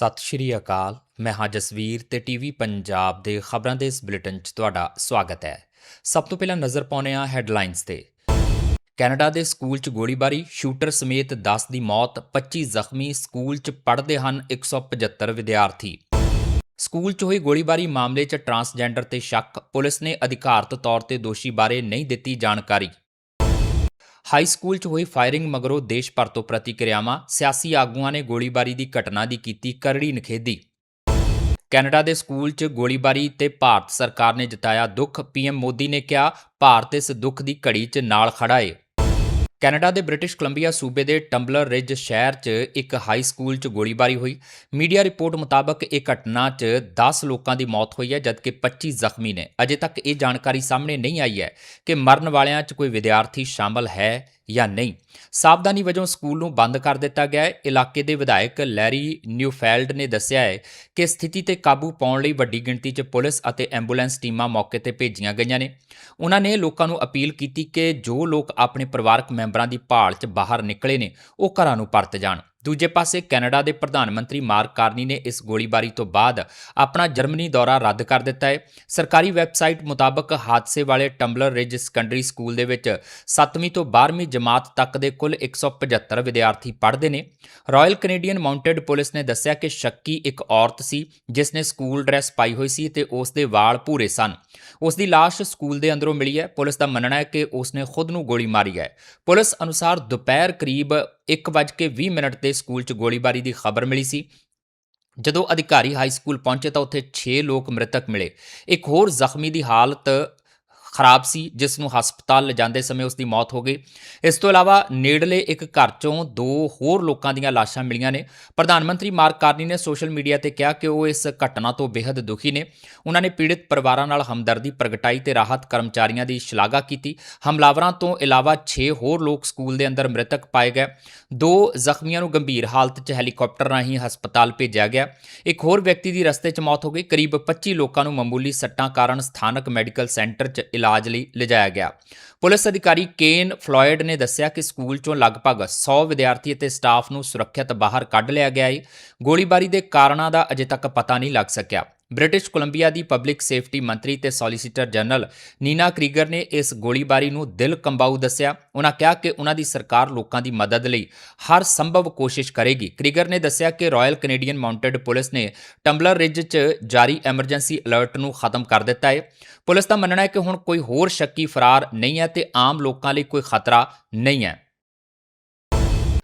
ਸਤਿ ਸ਼੍ਰੀ ਅਕਾਲ। ਮੈਂ ਹਾਂ ਜਸਵੀਰ ਤੇ ਟੀਵੀ ਪੰਜਾਬ ਦੇ ਖਬਰਾਂ ਦੇ ਇਸ ਬੁਲੇਟਿਨ 'ਚ ਤੁਹਾਡਾ ਸਵਾਗਤ ਹੈ। ਸਭ ਤੋਂ ਪਹਿਲਾਂ ਨਜ਼ਰ ਪਾਉਂਦੇ ਹਾਂ ਹੈਡਲਾਈਨਸ ਤੇ। ਕੈਨੇਡਾ ਦੇ ਸਕੂਲ 'ਚ ਗੋਲੀਬਾਰੀ, ਸ਼ੂਟਰ ਸਮੇਤ 10 ਦੀ ਮੌਤ 25 ਜ਼ਖਮੀ ਸਕੂਲ 'ਚ ਪੜ੍ਹਦੇ ਹਨ 175 ਵਿਦਿਆਰਥੀ। ਸਕੂਲ 'ਚ ਹੋਈ ਗੋਲੀਬਾਰੀ ਮਾਮਲੇ 'ਚ ਟਰਾਂਸਜੈਂਡਰ ਤੇ ਸ਼ੱਕ, ਪੁਲਿਸ ਨੇ ਅਧਿਕਾਰਤ ਤੌਰ ਤੇ ਦੋਸ਼ੀ ਬਾਰੇ ਨਹੀਂ ਦਿੱਤੀ ਜਾਣਕਾਰੀ। ਹਾਈ ਸਕੂਲ 'ਚ ਹੋਈ ਫਾਇਰਿੰਗ ਮਗਰੋਂ ਦੇਸ਼ ਭਰ ਤੋਂ ਪ੍ਰਤੀਕਿਰਿਆਵਾਂ, ਸਿਆਸੀ ਆਗੂਆਂ ਨੇ ਗੋਲੀਬਾਰੀ ਦੀ ਘਟਨਾ ਦੀ ਕੀਤੀ ਕਰੜੀ ਨਿਖੇਧੀ। ਕੈਨੇਡਾ ਦੇ ਸਕੂਲ 'ਚ ਗੋਲੀਬਾਰੀ ਤੇ ਭਾਰਤ ਸਰਕਾਰ ਨੇ ਜਤਾਇਆ ਦੁੱਖ, ਪੀਐਮ ਮੋਦੀ ਨੇ ਕਿਹਾ, ਭਾਰਤ ਇਸ ਦੁੱਖ ਦੀ ਘੜੀ 'ਚ ਨਾਲ ਖੜਾ ਏ। ਕੈਨੇਡਾ ਦੇ ਬ੍ਰਿਟਿਸ਼ ਕੋਲੰਬੀਆ ਸੂਬੇ ਦੇ ਟੰਬਲਰ ਰਿਜ ਸ਼ਹਿਰ 'ਚ ਇੱਕ ਹਾਈ ਸਕੂਲ 'ਚ ਗੋਲੀਬਾਰੀ ਹੋਈ। ਮੀਡੀਆ ਰਿਪੋਰਟ ਮੁਤਾਬਕ ਇਹ ਘਟਨਾ 'ਚ 10 ਲੋਕਾਂ ਦੀ ਮੌਤ ਹੋਈ ਹੈ, ਜਦਕਿ 25 ਜ਼ਖਮੀ ਨੇ। ਅਜੇ ਤੱਕ ਇਹ ਜਾਣਕਾਰੀ ਸਾਹਮਣੇ ਨਹੀਂ ਆਈ ਹੈ ਕਿ ਮਰਨ ਵਾਲਿਆਂ 'ਚ ਕੋਈ ਵਿਦਿਆਰਥੀ ਸ਼ਾਮਲ ਹੈ ਜਾਂ ਨਹੀਂ। ਸਾਵਧਾਨੀ ਵਜੋਂ ਸਕੂਲ ਨੂੰ ਬੰਦ ਕਰ ਦਿੱਤਾ ਗਿਆ ਹੈ। ਇਲਾਕੇ ਦੇ ਵਿਧਾਇਕ ਲੈਰੀ ਨਿਊਫੈਲਡ ਨੇ ਦੱਸਿਆ ਹੈ ਕਿ ਸਥਿਤੀ ਤੇ ਕਾਬੂ ਪਾਉਣ ਲਈ ਵੱਡੀ ਗਿਣਤੀ 'ਚ ਪੁਲਿਸ ਅਤੇ ਐਂਬੂਲੈਂਸ ਟੀਮਾਂ ਮੌਕੇ ਤੇ ਭੇਜੀਆਂ ਗਈਆਂ ਨੇ। ਉਹਨਾਂ ਨੇ ਲੋਕਾਂ ਨੂੰ ਅਪੀਲ ਕੀਤੀ ਕਿ ਜੋ ਲੋਕ ਆਪਣੇ ਪਰਿਵਾਰਕ ਮੈਂਬਰਾਂ ਦੀ ਭਾਲ 'ਚ ਬਾਹਰ ਨਿਕਲੇ ਨੇ, ਉਹ ਘਰਾਂ ਨੂੰ ਪਰਤ ਜਾਣ। ਦੂਜੇ ਪਾਸੇ ਕੈਨੇਡਾ ਦੇ ਪ੍ਰਧਾਨ ਮੰਤਰੀ ਮਾਰਕ ਕਾਰਨੀ ਨੇ ਇਸ ਗੋਲੀਬਾਰੀ ਤੋਂ ਬਾਅਦ ਆਪਣਾ ਜਰਮਨੀ ਦੌਰਾ ਰੱਦ ਕਰ ਦਿੱਤਾ ਹੈ। ਸਰਕਾਰੀ ਵੈਬਸਾਈਟ ਮੁਤਾਬਕ ਹਾਦਸੇ ਵਾਲੇ ਟੰਬਲਰ ਰਿਜ ਸੈਕੰਡਰੀ ਸਕੂਲ ਦੇ ਵਿੱਚ 7ਵੀਂ ਤੋਂ 12ਵੀਂ ਜਮਾਤ ਤੱਕ ਦੇ ਕੁੱਲ 175 ਵਿਦਿਆਰਥੀ ਪੜ੍ਹਦੇ ਨੇ। ਰਾਇਲ ਕੈਨੇਡੀਅਨ ਮਾਊਂਟਡ ਪੁਲਿਸ ਨੇ ਦੱਸਿਆ ਕਿ ਸ਼ੱਕੀ ਇੱਕ ਔਰਤ ਸੀ, ਜਿਸ ਨੇ ਸਕੂਲ ਡਰੈਸ ਪਾਈ ਹੋਈ ਸੀ ਤੇ ਉਸ ਦੇ ਵਾਲ ਭੂਰੇ ਸਨ। ਉਸ ਦੀ ਲਾਸ਼ ਸਕੂਲ ਦੇ ਅੰਦਰੋਂ ਮਿਲੀ ਹੈ। ਪੁਲਿਸ ਦਾ ਮੰਨਣਾ ਹੈ ਕਿ ਉਸ ਨੇ ਖੁਦ ਨੂੰ ਗੋਲੀ ਮਾਰੀ ਹੈ। ਪੁਲਿਸ ਅਨੁਸਾਰ ਦੁਪਹਿਰ ਕਰੀਬ 1:20 ਮਿੰਟ ਤੇ ਸਕੂਲ 'ਚ ਗੋਲੀਬਾਰੀ ਦੀ ਖਬਰ ਮਿਲੀ ਸੀ। ਜਦੋਂ ਅਧਿਕਾਰੀ ਹਾਈ ਸਕੂਲ ਪਹੁੰਚੇ ਤਾਂ ਉੱਥੇ 6 ਲੋਕ ਮ੍ਰਿਤਕ ਮਿਲੇ। ਇੱਕ ਹੋਰ ਜ਼ਖਮੀ ਦੀ ਹਾਲਤ ਖਰਾਬ ਸੀ, ਜਿਸ ਨੂੰ ਹਸਪਤਾਲ ਲਿਜਾਂਦੇ ਸਮੇਂ ਉਸ ਦੀ ਮੌਤ ਹੋ ਗਈ। ਇਸ ਤੋਂ ਇਲਾਵਾ ਨੇੜਲੇ ਇੱਕ ਘਰ ਚੋਂ ਦੋ ਹੋਰ ਲੋਕਾਂ ਦੀਆਂ ਲਾਸ਼ਾਂ ਮਿਲੀਆਂ ਨੇ। ਪ੍ਰਧਾਨ ਮੰਤਰੀ ਮਾਰਕ ਕਾਰਨੀ ਨੇ ਸੋਸ਼ਲ ਮੀਡੀਆ ਤੇ ਕਿਹਾ ਕਿ ਉਹ ਇਸ ਘਟਨਾ ਤੋਂ ਬੇहद ਦੁਖੀ ਨੇ। ਉਹਨਾਂ ਨੇ ਪੀੜਿਤ ਪਰਿਵਾਰਾਂ ਨਾਲ ਹਮਦਰਦੀ ਪ੍ਰਗਟਾਈ ਤੇ ਰਾਹਤ ਕਰਮਚਾਰੀਆਂ ਦੀ ਸ਼ਲਾਘਾ ਕੀਤੀ। ਹਮਲਾਵਰਾਂ ਤੋਂ ਇਲਾਵਾ 6 ਹੋਰ ਲੋਕ ਸਕੂਲ ਦੇ ਅੰਦਰ ਮ੍ਰਿਤਕ ਪਾਏ ਗਏ। ਦੋ ਜ਼ਖਮੀਆਂ ਨੂੰ ਗੰਭੀਰ ਹਾਲਤ 'ਚ ਹੈਲੀਕਾਪਟਰ ਰਾਹੀਂ ਹਸਪਤਾਲ ਭੇਜਿਆ ਗਿਆ। ਇੱਕ ਹੋਰ ਵਿਅਕਤੀ ਦੀ ਰਸਤੇ 'ਚ ਮੌਤ ਹੋ ਗਈ। ਕਰੀਬ 25 ਲੋਕਾਂ ਨੂੰ ਮਾਮੂਲੀ ਸੱਟਾਂ ਕਾਰਨ ਸਥਾਨਕ ਮੈਡੀਕਲ ਸੈਂਟਰ 'ਚ ਇਲਾਜ ਲਈ ਲਿਜਾਇਆ ਗਿਆ। ਪੁਲਿਸ ਅਧਿਕਾਰੀ ਕੇਨ ਫਲੋਇਡ ਨੇ ਦੱਸਿਆ ਕਿ ਸਕੂਲ 'ਚੋਂ ਲਗਭਗ 100 ਵਿਦਿਆਰਥੀ ਅਤੇ ਸਟਾਫ ਨੂੰ ਸੁਰੱਖਿਅਤ ਬਾਹਰ ਕੱਢ ਲਿਆ ਗਿਆ ਹੈ ਗੋਲੀਬਾਰੀ ਦੇ ਕਾਰਨਾਂ ਦਾ ਅਜੇ ਤੱਕ ਪਤਾ ਨਹੀਂ ਲੱਗ ਸਕਿਆ। ਬ੍ਰਿਟਿਸ਼ ਕੋਲੰਬੀਆ ਦੀ ਪਬਲਿਕ ਸੇਫਟੀ ਮੰਤਰੀ ਤੇ ਸੋਲਿਸਿਟਰ ਜਨਰਲ ਨੀਨਾ ਕ੍ਰੀਗਰ ਨੇ ਇਸ ਗੋਲੀਬਾਰੀ ਨੂੰ ਦਿਲ ਕੰਬਾਊ ਦੱਸਿਆ। ਉਹਨਾਂ ਕਿਹਾ ਕਿ ਉਹਨਾਂ ਦੀ ਸਰਕਾਰ ਲੋਕਾਂ ਦੀ ਮਦਦ ਲਈ ਹਰ ਸੰਭਵ ਕੋਸ਼ਿਸ਼ ਕਰੇਗੀ। ਕ੍ਰੀਗਰ ਨੇ ਦੱਸਿਆ ਕਿ ਰਾਇਲ ਕੈਨੇਡੀਅਨ ਮਾਊਂਟਡ ਪੁਲਿਸ ਨੇ ਟੰਬਲਰ ਰਿਜ 'ਚ ਜਾਰੀ ਐਮਰਜੈਂਸੀ ਅਲਰਟ ਨੂੰ ਖਤਮ ਕਰ ਦਿੱਤਾ ਹੈ। ਪੁਲਿਸ ਦਾ ਮੰਨਣਾ ਹੈ ਕਿ ਹੁਣ ਕੋਈ ਹੋਰ ਸ਼ੱਕੀ ਫਰਾਰ ਨਹੀਂ ਹੈ ਤੇ ਆਮ ਲੋਕਾਂ ਲਈ ਕੋਈ ਖਤਰਾ ਨਹੀਂ ਹੈ।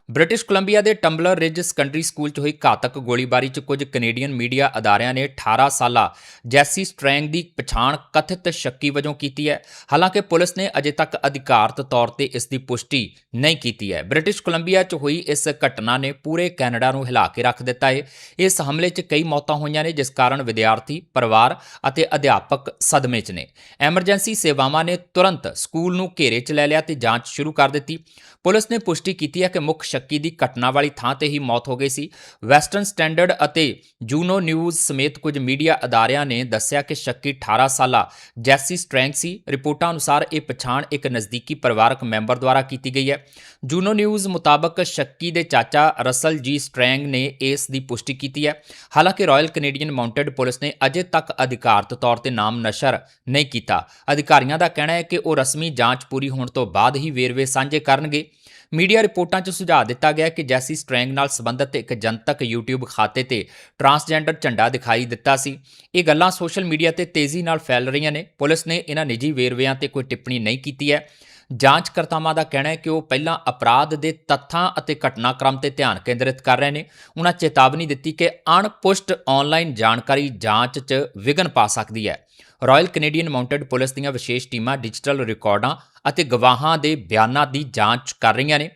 ਬ੍ਰਿਟਿਸ਼ ਕੋਲੰਬੀਆ ਦੇ ਟੰਬਲਰ ਰਿਜ ਸੈਕੰਡਰੀ ਸਕੂਲ 'ਚ ਹੋਈ ਘਾਤਕ ਗੋਲੀਬਾਰੀ 'ਚ ਕੁਝ ਕੈਨੇਡੀਅਨ ਮੀਡੀਆ ਅਦਾਰਿਆਂ ਨੇ 18 ਸਾਲਾ ਜੈਸੀ ਸਟ੍ਰੈਂਗ ਦੀ ਪਛਾਣ ਕਥਿਤ ਸ਼ੱਕੀ ਵਜੋਂ ਕੀਤੀ ਹੈ। ਹਾਲਾਂਕਿ ਪੁਲਿਸ ਨੇ ਅਜੇ ਤੱਕ ਅਧਿਕਾਰਤ ਤੌਰ ਤੇ ਇਸ ਦੀ ਪੁਸ਼ਟੀ ਨਹੀਂ ਕੀਤੀ ਹੈ। ਬ੍ਰਿਟਿਸ਼ ਕੋਲੰਬੀਆ 'ਚ ਹੋਈ ਇਸ ਘਟਨਾ ਨੇ ਪੂਰੇ ਕੈਨੇਡਾ ਨੂੰ ਹਿਲਾ ਕੇ ਰੱਖ ਦਿੱਤਾ ਹੈ। ਇਸ ਹਮਲੇ 'ਚ ਕਈ ਮੌਤਾਂ ਹੋਈਆਂ ਨੇ, ਜਿਸ ਕਾਰਨ ਵਿਦਿਆਰਥੀ, ਪਰਿਵਾਰ ਅਤੇ ਅਧਿਆਪਕ ਸਦਮੇ 'ਚ ਨੇ। ਐਮਰਜੈਂਸੀ ਸੇਵਾਵਾਂ ਨੇ ਤੁਰੰਤ ਸਕੂਲ ਨੂੰ ਘੇਰੇ 'ਚ ਲੈ ਲਿਆ ਤੇ ਜਾਂਚ ਸ਼ੁਰੂ ਕਰ ਦਿੱਤੀ। ਪੁਲਿਸ ਨੇ ਪੁਸ਼ਟੀ ਕੀਤੀ ਹੈ ਕਿ ਮੁੱਖ ਸ਼ੱਕੀ ਦੀ ਘਟਨਾ ਵਾਲੀ ਥਾਂ ਤੇ ਹੀ ਮੌਤ ਹੋ ਗਈ ਸੀ। ਵੈਸਟਰਨ ਸਟੈਂਡਰਡ ਅਤੇ ਜੂਨੋ ਨਿਊਜ਼ ਸਮੇਤ ਕੁਝ ਮੀਡੀਆ ਅਦਾਰਿਆਂ ਨੇ ਦੱਸਿਆ ਕਿ ਸ਼ੱਕੀ 18 ਸਾਲਾ ਜੈਸੀ ਸਟ੍ਰੈਂਗ ਸੀ। ਰਿਪੋਰਟਾਂ ਅਨੁਸਾਰ ਇਹ ਪਛਾਣ ਇੱਕ ਨਜ਼ਦੀਕੀ ਪਰਿਵਾਰਕ ਮੈਂਬਰ ਦੁਆਰਾ ਕੀਤੀ ਗਈ ਹੈ। ਜੂਨੋ ਨਿਊਜ਼ ਮੁਤਾਬਕ ਸ਼ੱਕੀ ਦੇ ਚਾਚਾ ਰਸਲ ਜੀ ਸਟ੍ਰੈਂਗ ਨੇ ਇਸ ਦੀ ਪੁਸ਼ਟੀ ਕੀਤੀ ਹੈ। ਹਾਲਾਂਕਿ ਰਾਇਲ ਕੈਨੇਡੀਅਨ ਮਾਊਂਟਡ ਪੁਲਿਸ ਨੇ ਅਜੇ ਤੱਕ ਅਧਿਕਾਰਤ ਤੌਰ ਤੇ ਨਾਮ ਨਸ਼ਰ ਨਹੀਂ ਕੀਤਾ। ਅਧਿਕਾਰੀਆਂ ਦਾ ਕਹਿਣਾ ਹੈ ਕਿ ਉਹ ਰਸਮੀ ਜਾਂਚ ਪੂਰੀ ਹੋਣ ਤੋਂ ਬਾਅਦ ਹੀ ਵੇਰਵੇ ਸਾਂਝੇ ਕਰਨਗੇ। ਮੀਡੀਆ ਰਿਪੋਰਟਾਂ 'ਚ ਸੁਝਾਅ ਦਿੱਤਾ ਗਿਆ ਕਿ ਜੈਸੀ ਸਟ੍ਰੈਂਗ ਨਾਲ ਸੰਬੰਧਿਤ ਇੱਕ ਜਨਤਕ YouTube ਖਾਤੇ ਤੇ ਟਰਾਂਸਜੈਂਡਰ ਝੰਡਾ ਦਿਖਾਈ ਦਿੱਤਾ ਸੀ। ਇਹ ਗੱਲਾਂ ਸੋਸ਼ਲ ਮੀਡੀਆ ਤੇ ਤੇਜ਼ੀ ਨਾਲ ਫੈਲ ਰਹੀਆਂ ਨੇ। ਪੁਲਿਸ ਨੇ ਇਹਨਾਂ ਨਿੱਜੀ ਵੇਰਵਿਆਂ ਤੇ ਕੋਈ ਟਿੱਪਣੀ ਨਹੀਂ ਕੀਤੀ ਹੈ। ਜਾਂਚਕਰਤਾਵਾਂ ਦਾ ਕਹਿਣਾ ਹੈ ਕਿ ਉਹ ਪਹਿਲਾਂ ਅਪਰਾਧ ਦੇ ਤੱਥਾਂ ਅਤੇ ਘਟਨਾਕ੍ਰਮ ਤੇ ਧਿਆਨ ਕੇਂਦਰਿਤ ਕਰ ਰਹੇ ਨੇ। ਉਹਨਾਂ ਚੇਤਾਵਨੀ ਦਿੱਤੀ ਕਿ ਅਣਪੁਸ਼ਟ ਆਨਲਾਈਨ ਜਾਣਕਾਰੀ ਜਾਂਚ 'ਚ ਵਿਘਨ ਪਾ ਸਕਦੀ ਹੈ। ਰਾਇਲ ਕੈਨੇਡੀਅਨ ਮਾਊਂਟਡ ਪੁਲਿਸ ਦੀਆਂ ਵਿਸ਼ੇਸ਼ ਟੀਮਾਂ ਡਿਜੀਟਲ ਰਿਕਾਰਡਾਂ ਅਤੇ ਗਵਾਹਾਂ ਦੇ ਬਿਆਨਾਂ ਦੀ ਜਾਂਚ ਕਰ ਰਹੀਆਂ ਨੇ।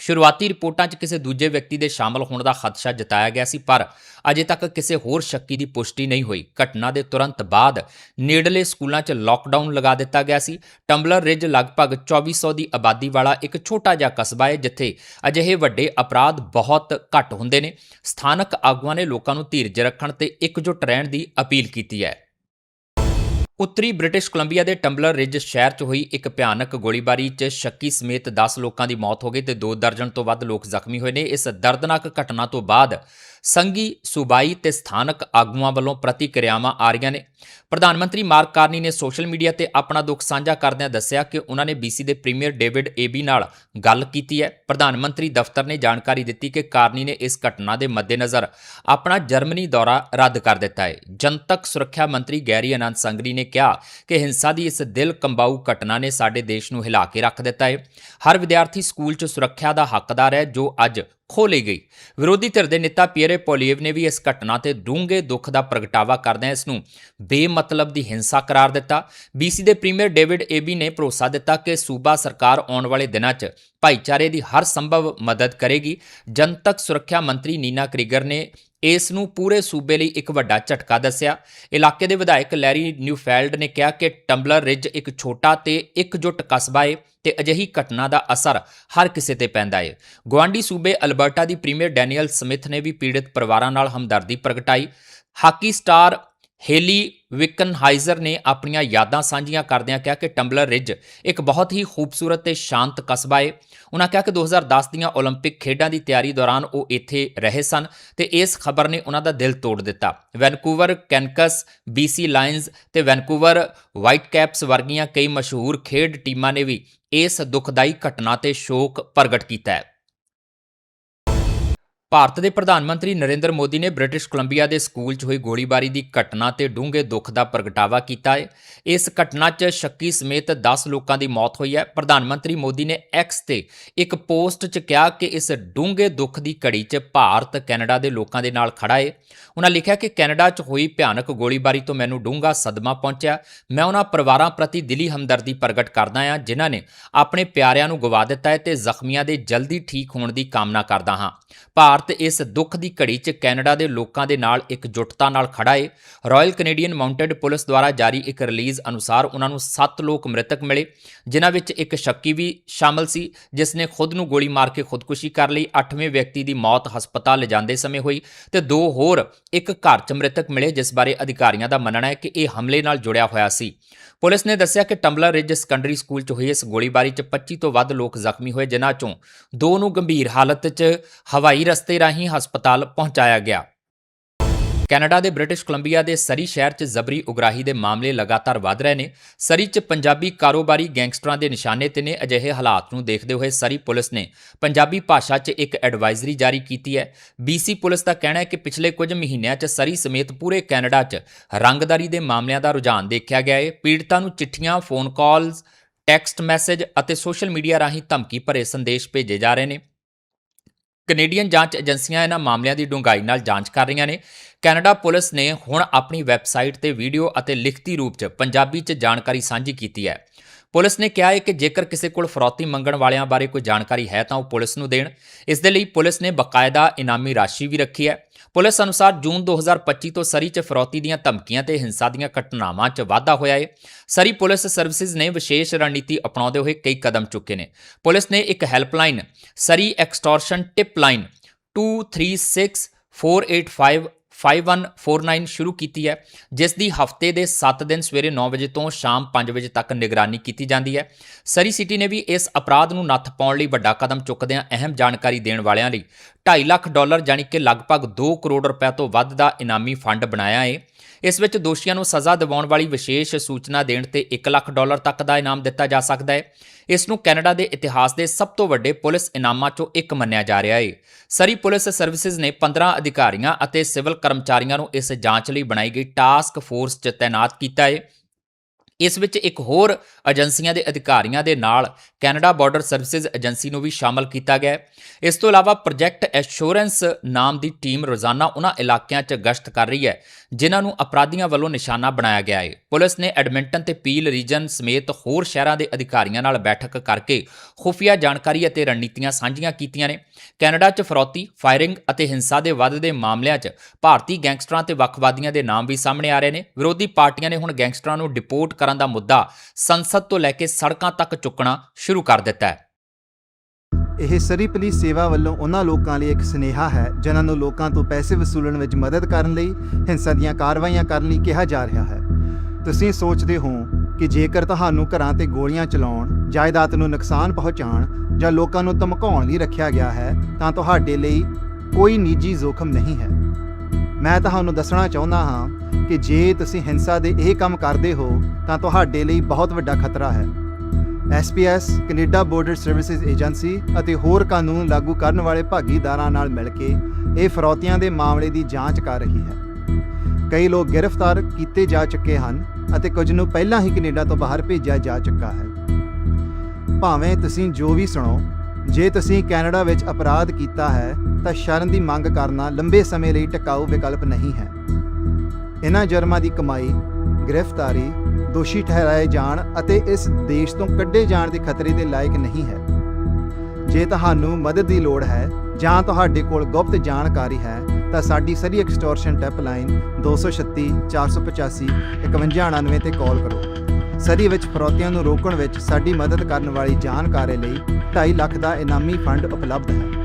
ਸ਼ੁਰੂਆਤੀ ਰਿਪੋਰਟਾਂ 'ਚ ਕਿਸੇ ਦੂਜੇ ਵਿਅਕਤੀ ਦੇ ਸ਼ਾਮਲ ਹੋਣ ਦਾ ਖਦਸ਼ਾ ਜਤਾਇਆ ਗਿਆ ਸੀ, ਪਰ ਅਜੇ ਤੱਕ ਕਿਸੇ ਹੋਰ ਸ਼ੱਕੀ ਦੀ ਪੁਸ਼ਟੀ ਨਹੀਂ ਹੋਈ। ਘਟਨਾ ਦੇ ਤੁਰੰਤ ਬਾਅਦ ਨੇੜਲੇ ਸਕੂਲਾਂ 'ਚ ਲਾਕਡਾਊਨ ਲਗਾ ਦਿੱਤਾ ਗਿਆ ਸੀ। ਟੰਬਲਰ ਰਿਜ ਲਗਭਗ 2400 ਦੀ ਆਬਾਦੀ ਵਾਲਾ ਇੱਕ ਛੋਟਾ ਜਿਹਾ ਕਸਬਾ ਹੈ, ਜਿੱਥੇ ਅਜਿਹੇ ਵੱਡੇ ਅਪਰਾਧ ਬਹੁਤ ਘੱਟ ਹੁੰਦੇ ਨੇ। ਸਥਾਨਕ ਆਗੂਆਂ ਨੇ ਲੋਕਾਂ ਨੂੰ ਧੀਰਜ ਰੱਖਣ ਤੇ ਇਕਜੁੱਟ ਰਹਿਣ ਦੀ ਅਪੀਲ ਕੀਤੀ ਹੈ। ਉੱਤਰੀ ਬ੍ਰਿਟਿਸ਼ ਕੋਲੰਬੀਆ ਦੇ ਟੰਬਲਰ ਰਿਜ ਸ਼ਹਿਰ 'ਚ ਹੋਈ ਇੱਕ ਭਿਆਨਕ ਗੋਲੀਬਾਰੀ 'ਚ ਸ਼ੱਕੀ ਸਮੇਤ 10 ਲੋਕਾਂ ਦੀ ਮੌਤ ਹੋ ਗਈ ਤੇ 2 ਦਰਜਨ ਤੋਂ ਵੱਧ ਲੋਕ ਜ਼ਖਮੀ ਹੋਏ ਨੇ। ਇਸ ਦਰਦਨਾਕ ਘਟਨਾ ਤੋਂ ਬਾਅਦ ਸੰਘੀ ਸੂਬਾਈ ਤੇ ਸਥਾਨਕ ਆਗੂਆਂ ਵੱਲੋਂ ਪ੍ਰਤੀਕਿਰਿਆਵਾਂ ਆ ਰਹੀਆਂ ਨੇ। ਪ੍ਰਧਾਨ ਮੰਤਰੀ ਮਾਰਕ ਕਾਰਨੀ ਨੇ ਸੋਸ਼ਲ ਮੀਡੀਆ ਤੇ ਆਪਣਾ ਦੁੱਖ ਸਾਂਝਾ ਕਰਦਿਆਂ ਦੱਸਿਆ ਕਿ ਉਹਨਾਂ ਨੇ BC ਦੇ ਪ੍ਰੀਮੀਅਰ ਡੇਵਿਡ ਏਬੀ ਨਾਲ ਗੱਲ ਕੀਤੀ ਹੈ। ਪ੍ਰਧਾਨ ਮੰਤਰੀ ਦਫ਼ਤਰ ਨੇ ਜਾਣਕਾਰੀ ਦਿੱਤੀ ਕਿ ਕਾਰਨੀ ਨੇ ਇਸ ਘਟਨਾ ਦੇ ਮੱਦੇਨਜ਼ਰ ਆਪਣਾ ਜਰਮਨੀ ਦੌਰਾ ਰੱਦ ਕਰ ਦਿੱਤਾ ਹੈ। ਜਨਤਕ ਸੁਰੱਖਿਆ ਮੰਤਰੀ ਗੈਰੀ ਆਨੰਦ ਸੰਗਰੀ ਨੇ ਕਿਹਾ ਕਿ ਹਿੰਸਾ ਦੀ ਇਸ ਦਿਲ ਕੰਬਾਊ ਘਟਨਾ ਨੇ ਸਾਡੇ ਦੇਸ਼ ਨੂੰ ਹਿਲਾ ਕੇ ਰੱਖ ਦਿੱਤਾ ਹੈ। ਹਰ ਵਿਦਿਆਰਥੀ ਸਕੂਲ 'ਚ ਸੁਰੱਖਿਆ ਦਾ ਹੱਕਦਾਰ ਹੈ, ਜੋ ਅੱਜ ਖੋਹ ਲਈ ਗਈ। ਵਿਰੋਧੀ ਧਿਰ ਦੇ ਨੇਤਾ ਪੀਅਰੇ ਪੋਲੀਏਵ ਨੇ ਵੀ ਇਸ ਘਟਨਾ ਤੇ ਡੂੰਘੇ ਦੁੱਖ ਦਾ ਪ੍ਰਗਟਾਵਾ ਕਰਦਿਆਂ ਇਸ ਨੂੰ ਬੇਮਤਲਬ ਦੀ ਹਿੰਸਾ ਕਰਾਰ ਦਿੱਤਾ। ਬੀਸੀ ਦੇ ਪ੍ਰੀਮੀਅਰ ਡੇਵਿਡ ਏਬੀ ਨੇ ਭਰੋਸਾ ਦਿੱਤਾ ਕਿ ਸੂਬਾ ਸਰਕਾਰ ਆਉਣ ਵਾਲੇ ਦਿਨਾਂ 'ਚ ਭਾਈਚਾਰੇ ਦੀ ਹਰ ਸੰਭਵ ਮਦਦ ਕਰੇਗੀ। ਜਨਤਕ ਸੁਰੱਖਿਆ ਮੰਤਰੀ ਨੀਨਾ ਕ੍ਰਿਗਰ ਨੇ ਇਸ ਨੂੰ ਪੂਰੇ ਸੂਬੇ ਲਈ ਇੱਕ ਵੱਡਾ ਝਟਕਾ ਦੱਸਿਆ। ਇਲਾਕੇ ਦੇ ਵਿਧਾਇਕ ਲੈਰੀ ਨਿਊਫੈਲਡ ਨੇ ਕਿਹਾ ਕਿ ਟੰਬਲਰ ਰਿਜ ਇੱਕ ਛੋਟਾ ਤੇ ਇਕਜੁੱਟ ਕਸਬਾ ਹੈ ਤੇ ਅਜਿਹੀ ਘਟਨਾ ਦਾ ਅਸਰ ਹਰ ਕਿਸੇ ਤੇ ਪੈਂਦਾ ਹੈ ਗਵਾਂਡੀ ਸੂਬੇ ਅਲਬਰਟਾ ਦੀ ਪ੍ਰੀਮੀਅਰ ਡੈਨੀਅਲ ਸਮਿਥ ਨੇ ਵੀ ਪੀੜਤ ਪਰਿਵਾਰਾਂ ਨਾਲ ਹਮਦਰਦੀ ਪ੍ਰਗਟਾਈ। ਹਾਕੀ ਸਟਾਰ ਹੇਲੀ ਵਿਕਨਹਾਈਜ਼ਰ ਨੇ ਆਪਣੀਆਂ ਯਾਦਾਂ ਸਾਂਝੀਆਂ ਕਰਦਿਆਂ ਕਿਹਾ ਕਿ ਟੰਬਲਰ ਰਿਜ ਇੱਕ ਬਹੁਤ ਹੀ ਖੂਬਸੂਰਤ ਤੇ ਸ਼ਾਂਤ ਕਸਬਾ ਹੈ ਉਹਨਾਂ ਕਿਹਾ ਕਿ 2010 ਦੀਆਂ 올림픽 ਖੇਡਾਂ ਦੀ ਤਿਆਰੀ ਦੌਰਾਨ ਉਹ ਇੱਥੇ ਰਹੇ ਸਨ ਤੇ ਇਸ ਖਬਰ ਨੇ ਉਹਨਾਂ ਦਾ ਦਿਲ ਤੋੜ ਦਿੱਤਾ ਵੈਨਕੂਵਰ ਕੈਨਕਸ BC ਲਾਇਨਜ਼ ਤੇ ਵੈਨਕੂਵਰ ਵਾਈਟ ਕੈਪਸ ਵਰਗੀਆਂ ਕਈ ਮਸ਼ਹੂਰ ਖੇਡ ਟੀਮਾਂ ਨੇ ਵੀ ਇਸ ਦੁਖਦਾਈ ਘਟਨਾ ਤੇ ਸ਼ੋਕ ਪ੍ਰਗਟ ਕੀਤਾ ਹੈ ਭਾਰਤ ਦੇ ਪ੍ਰਧਾਨ ਮੰਤਰੀ ਨਰਿੰਦਰ ਮੋਦੀ ਨੇ ਬ੍ਰਿਟਿਸ਼ ਕੋਲੰਬੀਆ ਦੇ ਸਕੂਲ 'ਚ ਹੋਈ ਗੋਲੀਬਾਰੀ ਦੀ ਘਟਨਾ ਤੇ ਡੂੰਘੇ ਦੁੱਖ ਦਾ ਪ੍ਰਗਟਾਵਾ ਕੀਤਾ ਹੈ। ਇਸ ਘਟਨਾ 'ਚ ਸ਼ੱਕੀ ਸਮੇਤ 10 ਲੋਕਾਂ ਦੀ ਮੌਤ ਹੋਈ ਹੈ। ਪ੍ਰਧਾਨ ਮੰਤਰੀ ਮੋਦੀ ਨੇ ਐਕਸ ਤੇ ਇੱਕ ਪੋਸਟ 'ਚ ਕਿਹਾ ਕਿ ਇਸ ਡੂੰਘੇ ਦੁੱਖ ਦੀ ਘੜੀ 'ਚ ਭਾਰਤ ਕੈਨੇਡਾ ਦੇ ਲੋਕਾਂ ਦੇ ਨਾਲ ਖੜਾ ਹੈ। ਉਹਨਾਂ ਲਿਖਿਆ ਕਿ ਕੈਨੇਡਾ 'ਚ ਹੋਈ ਭਿਆਨਕ ਗੋਲੀਬਾਰੀ ਤੋਂ ਮੈਨੂੰ ਡੂੰਘਾ ਸਦਮਾ ਪਹੁੰਚਿਆ। ਮੈਂ ਉਹਨਾਂ ਪਰਿਵਾਰਾਂ ਪ੍ਰਤੀ ਦਿਲੀ ਹਮਦਰਦੀ ਪ੍ਰਗਟ ਕਰਦਾ ਹਾਂ, ਜਿਨ੍ਹਾਂ ਨੇ ਆਪਣੇ ਪਿਆਰਿਆਂ ਨੂੰ ਗਵਾ ਦਿੱਤਾ ਹੈ ਤੇ ਜ਼ਖਮੀਆਂ ਦੇ ਜਲਦੀ ਠੀਕ ਹੋਣ ਦੀ ਕਾਮਨਾ ਕਰਦਾ ਹਾਂ। ਭਾਰਤ ਭਾਰਤ ਇਸ ਦੁੱਖ ਦੀ ਘੜੀ 'ਚ ਕੈਨੇਡਾ ਦੇ ਲੋਕਾਂ ਦੇ ਨਾਲ ਇਕਜੁੱਟਤਾ ਨਾਲ ਖੜਾ ਏ। ਰਾਇਲ ਕੈਨੇਡੀਅਨ ਮਾਊਂਟਡ ਪੁਲਿਸ ਦੁਆਰਾ ਜਾਰੀ ਇੱਕ ਰਿਲੀਜ਼ ਅਨੁਸਾਰ ਉਹਨਾਂ ਨੂੰ 7 ਲੋਕ ਮ੍ਰਿਤਕ ਮਿਲੇ, ਜਿਨ੍ਹਾਂ ਵਿੱਚ ਇੱਕ ਸ਼ੱਕੀ ਵੀ ਸ਼ਾਮਲ ਸੀ, ਜਿਸ ਨੇ ਖੁਦ ਨੂੰ ਗੋਲੀ ਮਾਰ ਕੇ ਖੁਦਕੁਸ਼ੀ ਕਰ ਲਈ। 8ਵੇਂ ਵਿਅਕਤੀ ਦੀ ਮੌਤ ਹਸਪਤਾਲ ਲਿਜਾਂਦੇ ਸਮੇਂ ਹੋਈ ਤੇ ਦੋ ਹੋਰ ਇੱਕ ਘਰ 'ਚ ਮ੍ਰਿਤਕ ਮਿਲੇ, ਜਿਸ ਬਾਰੇ ਅਧਿਕਾਰੀਆਂ ਦਾ ਮੰਨਣਾ ਹੈ ਕਿ ਇਹ ਹਮਲੇ ਨਾਲ ਜੁੜਿਆ ਹੋਇਆ ਸੀ। ਪੁਲਿਸ ਨੇ ਦੱਸਿਆ ਕਿ ਟੰਬਲਰ ਰਿਜ ਸੈਕੰਡਰੀ ਸਕੂਲ 'ਚ ਹੋਈ ਇਸ ਗੋਲੀਬਾਰੀ 'ਚ 25 ਤੋਂ ਵੱਧ ਲੋਕ ਜ਼ਖਮੀ ਹੋਏ, ਜਿਨ੍ਹਾਂ 'ਚੋਂ ਦੋ ਨੂੰ ਗੰਭੀਰ ਹਾਲਤ 'ਚ ਹਵਾਈ ਰਸਤੇ ਰਾਹੀਂ ਹਸਪਤਾਲ ਪਹੁੰਚਾਇਆ ਗਿਆ। ਕੈਨੇਡਾ ਦੇ ਬ੍ਰਿਟਿਸ਼ ਕੋਲੰਬੀਆ ਦੇ ਸਰੀ ਸ਼ਹਿਰ 'ਚ ਜ਼ਬਰੀ ਉਗਰਾਹੀ ਦੇ ਮਾਮਲੇ ਲਗਾਤਾਰ ਵਧ ਰਹੇ ਨੇ। ਸਰੀ 'ਚ ਪੰਜਾਬੀ ਕਾਰੋਬਾਰੀ ਗੈਂਗਸਟਰਾਂ ਦੇ ਨਿਸ਼ਾਨੇ ਤੇ ਨੇ। ਅਜਿਹੇ ਹਾਲਾਤ ਨੂੰ ਦੇਖਦੇ ਹੋਏ ਸਰੀ ਪੁਲਿਸ ਨੇ ਪੰਜਾਬੀ ਭਾਸ਼ਾ 'ਚ ਇੱਕ ਐਡਵਾਈਜ਼ਰੀ ਜਾਰੀ ਕੀਤੀ ਹੈ। BC ਪੁਲਿਸ ਦਾ ਕਹਿਣਾ ਹੈ ਕਿ ਪਿਛਲੇ ਕੁਝ ਮਹੀਨਿਆਂ 'ਚ ਸਰੀ ਸਮੇਤ ਪੂਰੇ ਕੈਨੇਡਾ 'ਚ ਰੰਗਦਾਰੀ ਦੇ ਮਾਮਲਿਆਂ ਦਾ ਰੁਝਾਨ ਦੇਖਿਆ ਗਿਆ ਹੈ ਪੀੜਤਾਂ ਨੂੰ ਚਿੱਠੀਆਂ, ਫੋਨ ਕਾਲਸ, ਟੈਕਸਟ ਮੈਸੇਜ ਅਤੇ ਸੋਸ਼ਲ ਮੀਡੀਆ ਰਾਹੀਂ ਧਮਕੀ ਭਰੇ ਸੰਦੇਸ਼ ਭੇਜੇ ਜਾ ਰਹੇ ਨੇ। ਕੈਨੇਡੀਅਨ ਜਾਂਚ ਏਜੰਸੀਆਂ ਇਹਨਾਂ ਮਾਮਲਿਆਂ ਦੀ ਡੂੰਘਾਈ ਨਾਲ ਜਾਂਚ ਕਰ ਰਹੀਆਂ ਨੇ। ਕੈਨੇਡਾ ਪੁਲਿਸ ਨੇ ਹੁਣ ਆਪਣੀ ਵੈਬਸਾਈਟ ਤੇ ਵੀਡੀਓ ਅਤੇ ਲਿਖਤੀ ਰੂਪ 'ਚ ਪੰਜਾਬੀ 'ਚ ਜਾਣਕਾਰੀ ਸਾਂਝੀ ਕੀਤੀ ਹੈ। ਪੁਲਿਸ ਨੇ ਕਿਹਾ ਹੈ ਕਿ ਜੇਕਰ ਕਿਸੇ ਕੋਲ ਫਰੌਤੀ ਮੰਗਣ ਵਾਲਿਆਂ ਬਾਰੇ ਕੋਈ ਜਾਣਕਾਰੀ ਹੈ ਤਾਂ ਉਹ ਪੁਲਿਸ ਨੂੰ ਦੇਣ। ਇਸ ਦੇ ਲਈ ਪੁਲਿਸ ਨੇ ਬਕਾਇਦਾ ਇਨਾਮੀ ਰਾਸ਼ੀ ਵੀ ਰੱਖੀ ਹੈ। ਪੁਲਿਸ ਅਨੁਸਾਰ ਜੂਨ 2025 ਤੋਂ ਸਰੀ 'ਚ ਫਰੌਤੀ ਦੀਆਂ ਧਮਕੀਆਂ ਤੇ ਹਿੰਸਾ ਦੀਆਂ ਘਟਨਾਵਾਂ 'ਚ ਵਾਧਾ ਹੋਇਆ ਹੈ ਸਰੀ ਪੁਲਿਸ ਸਰਵਿਸਿਜ਼ ਨੇ ਵਿਸ਼ੇਸ਼ ਰਣਨੀਤੀ ਅਪਣਾਉਂਦੇ ਹੋਏ ਕਈ ਕਦਮ ਚੁੱਕੇ ਨੇ। ਪੁਲਿਸ ਨੇ ਇੱਕ helpline, Surrey extortion tip line 236485 5149 ਸ਼ੁਰੂ ਕੀਤੀ ਹੈ ਜਿਸ ਦੀ ਹਫ਼ਤੇ ਦੇ 7 ਦਿਨ ਸਵੇਰੇ 9 ਵਜੇ ਤੋਂ ਸ਼ਾਮ 5 ਵਜੇ ਤੱਕ ਨਿਗਰਾਨੀ ਕੀਤੀ ਜਾਂਦੀ ਹੈ। ਸਰੀ ਸਿਟੀ ਨੇ ਵੀ ਇਸ ਅਪਰਾਧ ਨੂੰ ਨੱਥ ਪਾਉਣ ਲਈ ਵੱਡਾ ਕਦਮ ਚੁੱਕਦਿਆਂ ਅਹਿਮ ਜਾਣਕਾਰੀ ਦੇਣ ਵਾਲਿਆਂ ਲਈ 2.5 ਲੱਖ ਡਾਲਰ ਯਾਨੀ ਕਿ ਲਗਭਗ 2 ਕਰੋੜ ਰੁਪਏ ਤੋਂ ਵੱਧ ਦਾ ਇਨਾਮੀ ਫੰਡ ਬਣਾਇਆ ਹੈ ਇਸ ਵਿੱਚ ਦੋਸ਼ੀਆਂ ਨੂੰ ਸਜ਼ਾ ਦਿਵਾਉਣ ਵਾਲੀ ਵਿਸ਼ੇਸ਼ ਸੂਚਨਾ ਦੇਣ ਤੇ 1 ਲੱਖ ਡਾਲਰ ਤੱਕ ਦਾ ਇਨਾਮ ਦਿੱਤਾ ਜਾ ਸਕਦਾ ਹੈ। ਇਸ ਨੂੰ ਕੈਨੇਡਾ ਦੇ ਇਤਿਹਾਸ ਦੇ ਸਭ ਤੋਂ ਵੱਡੇ ਪੁਲਿਸ ਇਨਾਮਾਂ 'ਚੋਂ ਇੱਕ ਮੰਨਿਆ ਜਾ ਰਿਹਾ ਹੈ ਸਰੀ ਪੁਲਿਸ ਸਰਵਿਸਿਜ਼ ਨੇ 15 ਅਧਿਕਾਰੀਆਂ ਅਤੇ ਸਿਵਲ ਕਰਮਚਾਰੀਆਂ ਨੂੰ ਇਸ ਜਾਂਚ ਲਈ ਬਣਾਈ ਗਈ ਟਾਸਕ ਫੋਰਸ 'ਚ ਤਾਇਨਾਤ ਕੀਤਾ ਹੈ ਇਸ ਵਿੱਚ ਇੱਕ ਹੋਰ ਏਜੰਸੀਆਂ ਦੇ ਅਧਿਕਾਰੀਆਂ ਦੇ ਨਾਲ ਕੈਨੇਡਾ ਬਾਰਡਰ ਸਰਵਿਸਿਜ਼ ਏਜੰਸੀ ਨੂੰ ਵੀ ਸ਼ਾਮਲ ਕੀਤਾ ਗਿਆ ਇਸ ਤੋਂ ਇਲਾਵਾ ਪ੍ਰੋਜੈਕਟ ਐਸ਼ੋਰੈਂਸ ਨਾਮ ਦੀ ਟੀਮ ਰੋਜ਼ਾਨਾ ਉਹਨਾਂ ਇਲਾਕਿਆਂ 'ਚ ਗਸ਼ਤ ਕਰ ਰਹੀ ਹੈ, ਜਿਨ੍ਹਾਂ ਨੂੰ ਅਪਰਾਧੀਆਂ ਵੱਲੋਂ ਨਿਸ਼ਾਨਾ ਬਣਾਇਆ ਗਿਆ ਹੈ। ਪੁਲਿਸ ਨੇ ਐਡਮਿੰਟਨ ਤੇ ਪੀਲ ਰੀਜਨ ਸਮੇਤ ਹੋਰ ਸ਼ਹਿਰਾਂ ਦੇ ਅਧਿਕਾਰੀਆਂ ਨਾਲ ਬੈਠਕ ਕਰਕੇ ਖੁਫੀਆ ਜਾਣਕਾਰੀ ਅਤੇ ਰਣਨੀਤੀਆਂ ਸਾਂਝੀਆਂ ਕੀਤੀਆਂ ਨੇ। ਕੈਨੇਡਾ 'ਚ ਫਰੌਤੀ, ਫਾਇਰਿੰਗ ਅਤੇ ਹਿੰਸਾ ਦੇ ਵੱਧਦੇ ਮਾਮਲਿਆਂ 'ਚ ਭਾਰਤੀ ਗੈਂਗਸਟਰਾਂ ਤੇ ਵੱਖਵਾਦੀਆਂ ਦੇ ਨਾਮ ਵੀ ਸਾਹਮਣੇ ਆ ਰਹੇ ਨੇ। ਵਿਰੋਧੀ ਪਾਰਟੀਆਂ ਨੇ ਹੁਣ ਗੈਂਗਸਟਰਾਂ ਨੂੰ ਡਿਪੋਰਟ ਕਰਨ ਦਾ ਮੁੱਦਾ ਸੰਸਦ ਤੋਂ ਲੈ ਕੇ ਸੜਕਾਂ ਤੱਕ ਚੁੱਕਣਾ ਸ਼ੁਰੂ ਕਰ ਦਿੱਤਾ ਹੈ। ਇਹ ਸਰੀ ਪੁਲਿਸ ਸੇਵਾ ਵੱਲੋਂ ਉਹਨਾਂ ਲੋਕਾਂ ਲਈ ਇੱਕ ਸਨੇਹਾ ਹੈ, ਜਿਨ੍ਹਾਂ ਨੂੰ ਲੋਕਾਂ ਤੋਂ ਪੈਸੇ ਵਸੂਲਣ ਵਿੱਚ ਮਦਦ ਕਰਨ ਲਈ ਹਿੰਸਾ ਦੀਆਂ ਕਾਰਵਾਈਆਂ ਕਰਨ ਲਈ ਕਿਹਾ ਜਾ ਰਿਹਾ ਹੈ। ਤੁਸੀਂ ਸੋਚਦੇ ਹੋ ਕਿ ਜੇਕਰ ਤੁਹਾਨੂੰ ਘਰਾਂ ਤੇ ਗੋਲੀਆਂ ਚਲਾਉਣ, ਜਾਇਦਾਦ ਨੂੰ ਨੁਕਸਾਨ ਪਹੁੰਚਾਉਣ ਜਾਂ ਲੋਕਾਂ ਨੂੰ ਧਮਕਾਉਣ ਲਈ ਰੱਖਿਆ ਗਿਆ ਹੈ, ਤਾਂ ਤੁਹਾਡੇ ਲਈ ਕੋਈ ਨਿੱਜੀ ਜ਼ੋਖਮ ਨਹੀਂ ਹੈ। ਮੈਂ ਤੁਹਾਨੂੰ ਦੱਸਣਾ ਚਾਹੁੰਦਾ ਹਾਂ ਕਿ ਜੇ ਤੁਸੀਂ ਹਿੰਸਾ ਦੇ ਇਹ ਕੰਮ ਕਰਦੇ ਹੋ, ਤਾਂ ਤੁਹਾਡੇ ਲਈ ਬਹੁਤ ਵੱਡਾ ਖਤਰਾ ਹੈ। SPS Canada border services agency ਅਤੇ ਹੋਰ ਕਾਨੂੰਨ ਲਾਗੂ ਕਰਨ ਵਾਲੇ ਭਾਗੀਦਾਰਾਂ ਨਾਲ ਮਿਲ ਕੇ ਇਹ ਫਰੌਤੀਆਂ ਦੇ ਮਾਮਲੇ ਦੀ ਜਾਂਚ ਕਰ ਰਹੀ ਹੈ। ਕਈ ਲੋਕ ਗ੍ਰਿਫਤਾਰ ਕੀਤੇ ਜਾ ਚੁੱਕੇ ਹਨ ਅਤੇ ਕੁਝ ਨੂੰ ਪਹਿਲਾਂ ਹੀ ਕੈਨੇਡਾ ਤੋਂ ਬਾਹਰ ਭੇਜਿਆ ਜਾ ਚੁੱਕਾ ਹੈ। ਭਾਵੇਂ ਤੁਸੀਂ ਜੋ ਵੀ ਸੁਣੋ, ਜੇ ਤੁਸੀਂ ਕੈਨੇਡਾ ਵਿੱਚ ਅਪਰਾਧ ਕੀਤਾ ਹੈ, ਤਾਂ ਸ਼ਰਨ ਦੀ ਮੰਗ ਕਰਨਾ ਲੰਬੇ ਸਮੇਂ ਲਈ ਟਿਕਾਊ ਵਿਕਲਪ ਨਹੀਂ ਹੈ। ਇਹਨਾਂ ਜੁਰਮਾਂ ਦੀ ਕਮਾਈ, ਗ੍ਰਿਫਤਾਰੀ, ਦੋਸ਼ੀ ਠਹਿਰਾਏ ਜਾਣ ਅਤੇ ਇਸ ਦੇਸ਼ ਤੋਂ ਕੱਢੇ ਜਾਣ ਦੇ ਖਤਰੇ ਦੇ ਲਾਇਕ ਨਹੀਂ ਹੈ। ਜੇ ਤੁਹਾਨੂੰ ਮਦਦ ਦੀ ਲੋੜ ਹੈ ਜਾਂ ਤੁਹਾਡੇ ਕੋਲ ਗੁਪਤ ਜਾਣਕਾਰੀ ਹੈ, ਤਾਂ ਸਾਡੀ ਸਰੀ ਐਕਸਟੋਰਸ਼ਨ ਟੈਪ ਲਾਈਨ 236 485 5199 ਤੇ ਕਾਲ ਕਰੋ। ਸਰੀ ਵਿੱਚ ਫਰੋਤੀਆਂ ਨੂੰ ਰੋਕਣ ਵਿੱਚ ਸਾਡੀ ਮਦਦ ਕਰਨ ਵਾਲੀ ਜਾਣਕਾਰੀ ਲਈ 2.5 ਲੱਖ ਦਾ ਇਨਾਮੀ ਫੰਡ ਉਪਲਬਧ ਹੈ।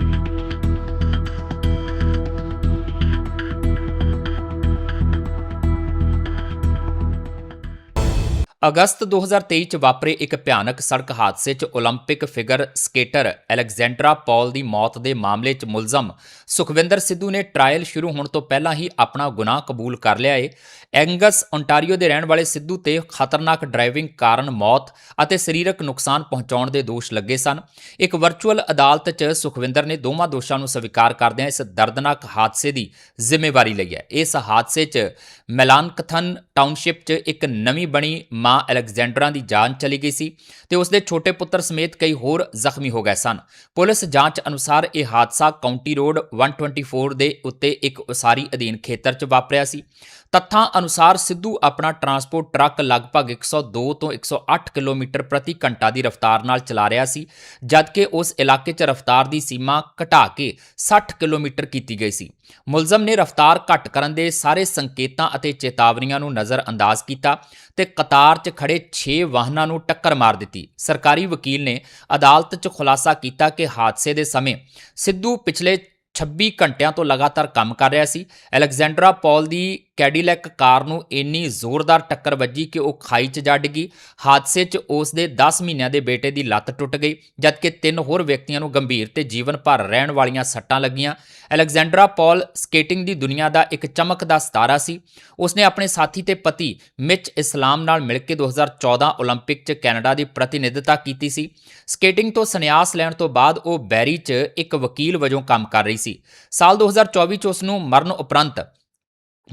ਅਗਸਤ 2023 ਚ ਵਾਪਰੇ ਇੱਕ ਭਿਆਨਕ ਸੜਕ ਹਾਦਸੇ 'ਚ 올림픽 ਫਿਗਰ ਸਕੇਟਰ ਅਲੈਗਜ਼ੈਂਡਰਾ ਪੌਲ ਦੀ ਮੌਤ ਦੇ ਮਾਮਲੇ 'ਚ ਮੁਲਜ਼ਮ ਸੁਖਵਿੰਦਰ ਸਿੱਧੂ ਨੇ ਟ੍ਰਾਇਲ ਸ਼ੁਰੂ ਹੋਣ ਤੋਂ ਪਹਿਲਾਂ ਹੀ ਆਪਣਾ ਗੁਨਾਹ ਕਬੂਲ ਕਰ ਲਿਆ ਏ ਐਂਗਸ ਓਨਟਾਰੀਓ ਦੇ ਰਹਿਣ ਵਾਲੇ ਸਿੱਧੂ ਤੇ ਖਤਰਨਾਕ ਡਰਾਈਵਿੰਗ ਕਾਰਨ ਮੌਤ ਅਤੇ ਸਰੀਰਕ ਨੁਕਸਾਨ ਪਹੁੰਚਾਉਣ ਦੇ ਦੋਸ਼ ਲੱਗੇ ਸਨ ਇੱਕ ਵਰਚੁਅਲ ਅਦਾਲਤ 'ਚ ਸੁਖਵਿੰਦਰ ਨੇ ਦੋਵਾਂ ਦੋਸ਼ਾਂ ਨੂੰ ਸਵੀਕਾਰ ਕਰਦਿਆਂ ਇਸ ਦਰਦਨਾਕ ਹਾਦਸੇ ਦੀ ਜ਼ਿੰਮੇਵਾਰੀ ਲਈ ਹੈ ਇਸ ਹਾਦਸੇ 'ਚ ਮੈਲਾਨਕਥਨ ਟਾਊਨਸ਼ਿਪ 'ਚ ਇੱਕ ਨਵੀਂ ਬਣੀ ਮਾਂ ਅਲੈਗਜ਼ੈਂਡਰਾ ਦੀ ਜਾਨ ਚਲੀ ਗਈ ਸੀ ਤੇ ਉਸ ਦੇ ਛੋਟੇ ਪੁੱਤਰ ਸਮੇਤ ਕਈ ਹੋਰ ਜ਼ਖਮੀ ਹੋ ਗਏ ਸਨ। ਪੁਲਿਸ ਜਾਂਚ ਅਨੁਸਾਰ ਇਹ ਹਾਦਸਾ ਕਾਉਂਟੀ ਰੋਡ 124 ਦੇ ਉੱਤੇ ਇੱਕ ਉਸਾਰੀ ਅਧੀਨ ਖੇਤਰ 'ਚ ਵਾਪਰਿਆ ਸੀ। ਤੱਥਾਂ ਅਨੁਸਾਰ ਸਿੱਧੂ ਆਪਣਾ ਟਰਾਂਸਪੋਰਟ ਟਰੱਕ ਲਗਭਗ 102 ਤੋਂ 108 ਕਿਲੋਮੀਟਰ ਪ੍ਰਤੀ ਘੰਟਾ ਦੀ ਰਫ਼ਤਾਰ ਨਾਲ ਚਲਾ ਰਿਹਾ ਸੀ, ਜਦਕਿ ਉਸ ਇਲਾਕੇ 'ਚ ਰਫ਼ਤਾਰ ਦੀ ਸੀਮਾ ਘਟਾ ਕੇ 60 ਕਿਲੋਮੀਟਰ ਕੀਤੀ ਗਈ ਸੀ। ਮੁਲਜ਼ਮ ਨੇ ਰਫ਼ਤਾਰ ਘੱਟ ਕਰਨ ਦੇ ਸਾਰੇ ਸੰਕੇਤਾਂ ਅਤੇ ਚੇਤਾਵਨੀਆਂ ਨੂੰ ਨਜ਼ਰਅੰਦਾਜ਼ ਕੀਤਾ ਤੇ ਕਤਾਰ 'ਚ ਖੜੇ 6 ਵਾਹਨਾਂ ਨੂੰ ਟੱਕਰ ਮਾਰ ਦਿੱਤੀ। ਸਰਕਾਰੀ ਵਕੀਲ ਨੇ ਅਦਾਲਤ 'ਚ ਖੁਲਾਸਾ ਕੀਤਾ ਕਿ ਹਾਦਸੇ ਦੇ ਸਮੇਂ ਸਿੱਧੂ ਪਿਛਲੇ 26 ਘੰਟਿਆਂ ਤੋਂ ਲਗਾਤਾਰ ਕੰਮ ਕਰ ਰਿਹਾ ਸੀ। ਅਲੈਗਜ਼ੈਂਡਰਾ ਪੌਲ ਦੀ ਕੈਡੀਲੈਕ ਕਾਰ ਨੂੰ ਇੰਨੀ ਜ਼ੋਰਦਾਰ ਟੱਕਰ ਵੱਜੀ ਕਿ ਉਹ ਖਾਈ 'ਚ ਜਾ ਡਿੱਗੀ ਹਾਦਸੇ 'ਚ ਉਸ ਦੇ 10 ਮਹੀਨਿਆਂ ਦੇ ਬੇਟੇ ਦੀ ਲੱਤ ਟੁੱਟ ਗਈ ਜਦਕਿ ਤਿੰਨ ਹੋਰ ਵਿਅਕਤੀਆਂ ਨੂੰ ਗੰਭੀਰ ਤੇ ਜੀਵਨ ਭਰ ਰਹਿਣ ਵਾਲੀਆਂ ਸੱਟਾਂ ਲੱਗੀਆਂ ਅਲੈਗਜ਼ੈਂਡਰਾ ਪੌਲ ਸਕੇਟਿੰਗ ਦੀ ਦੁਨੀਆ ਦਾ ਇੱਕ ਚਮਕਦਾ ਸਿਤਾਰਾ ਸੀ ਉਸਨੇ ਆਪਣੇ ਸਾਥੀ ਤੇ ਪਤੀ ਮਿਚ ਇਸਲਾਮ ਨਾਲ ਮਿਲ ਕੇ 2014 올림픽 'ਚ ਕੈਨੇਡਾ ਦੀ ਪ੍ਰਤੀਨਿਧਤਾ ਕੀਤੀ ਸੀ ਸਕੇਟਿੰਗ ਤੋਂ ਸੰਨਿਆਸ ਲੈਣ ਤੋਂ ਬਾਅਦ ਉਹ ਬੈਰੀ 'ਚ ਇੱਕ ਵਕੀਲ ਵਜੋਂ ਕੰਮ ਕਰ ਰਹੀ ਸੀ ਸਾਲ 2024 'ਚ ਉਸ ਨੂੰ ਮਰਨ ਉਪਰੰਤ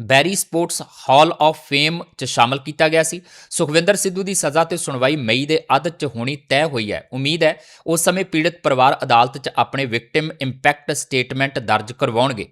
Barrie Sports Hall of Fame 'ਚ ਸ਼ਾਮਲ ਕੀਤਾ ਗਿਆ ਸੀ। ਸੁਖਵਿੰਦਰ ਸਿੱਧੂ ਦੀ ਸਜ਼ਾ ਤੇ ਸੁਣਵਾਈ ਮਈ ਦੇ ਅੱਧ 'ਚ ਹੋਣੀ ਤੈਅ ਹੋਈ ਹੈ। ਉਮੀਦ ਹੈ ਉਸ ਸਮੇਂ ਪੀੜਤ ਪਰਿਵਾਰ ਅਦਾਲਤ 'ਚ ਆਪਣੇ ਵਿਕਟਿਮ ਇੰਪੈਕਟ ਸਟੇਟਮੈਂਟ ਦਰਜ ਕਰਵਾਉਣਗੇ।